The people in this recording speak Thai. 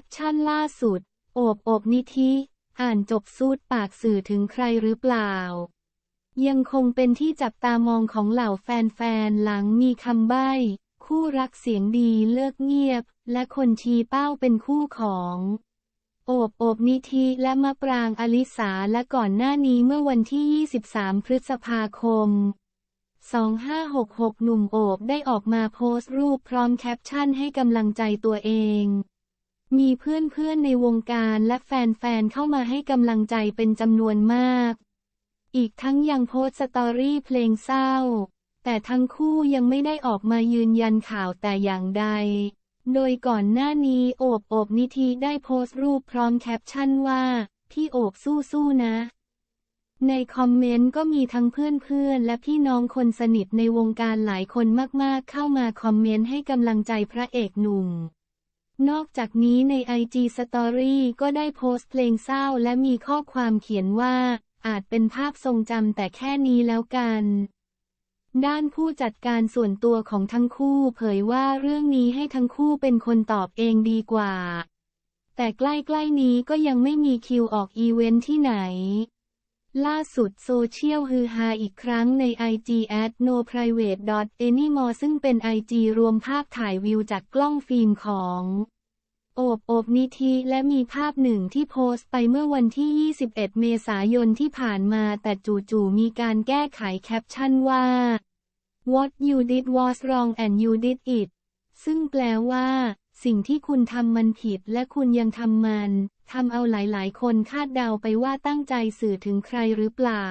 ปชั่นล่าสุด โอบโอบนิธิอ่านจบสูดปากสื่อถึงใครหรือเปล่า ยังคงเป็นที่จับตามองของเหล่าแฟนๆ หลังมีคำใบ้ คู่รักเสียงดีเลิกเงียบ และคนชี้เป้าเป็นคู่ของโอบโอบนิธิและมะปรางอลิสาและก่อนหน้านี้เมื่อวันที่ 23 พฤษภาคม 2566 หนุ่มโอบได้ออกมาโพสต์รูปพร้อมแคปชั่นให้กำลังใจตัวเอง มีเพื่อนๆในวงการและแฟนๆเข้ามาให้กำลังใจเป็นจำนวนมาก อีกทั้งยังโพสต์สตอรี่เพลงเศร้า แต่ทั้งคู่ยังไม่ได้ออกมายืนยันข่าวแต่อย่างใด โดยก่อนหน้านี้โอบโอบนิธิได้โพสต์รูปพร้อมแคปชั่นว่า พี่โอบสู้ๆนะ ในคอมเมนต์ก็มีทั้งเพื่อนๆและพี่น้องคนสนิทในวงการหลายคนมากๆเข้ามาคอมเมนต์ให้กำลังใจพระเอกหนุ่ม นอกจากนี้ใน IG Story ก็ได้โพสต์เพลงเศร้าและมีข้อความเขียนว่า อาจเป็นภาพทรงจำแต่แค่นี้แล้วกัน ด้านผู้จัดการส่วนตัวของทั้งคู่เผยว่าเรื่องนี้ให้ทั้งคู่เป็นคนตอบเองดีกว่า แต่ใกล้ๆนี้ก็ยังไม่มีคิวออกอีเวนท์ที่ไหน ล่าสุดโซเชียลฮือฮาอีกครั้งใน IG at no private anymore ซึ่งเป็น IG รวมภาพถ่ายวิวจากกล้องฟิล์มของ โอบโอบนิธิและมีภาพหนึ่งที่โพสต์ไปเมื่อวันที่ 21 เมษายนที่ผ่านมาแต่จู่ๆมีการแก้ไขแคปชั่นว่า What you did was wrong and you did it ซึ่งแปลว่า สิ่งที่คุณทำมันผิดและคุณยังทำมันทำเอาหลายๆ คนคาดเดาไปว่าตั้งใจสื่อถึงใครหรือเปล่า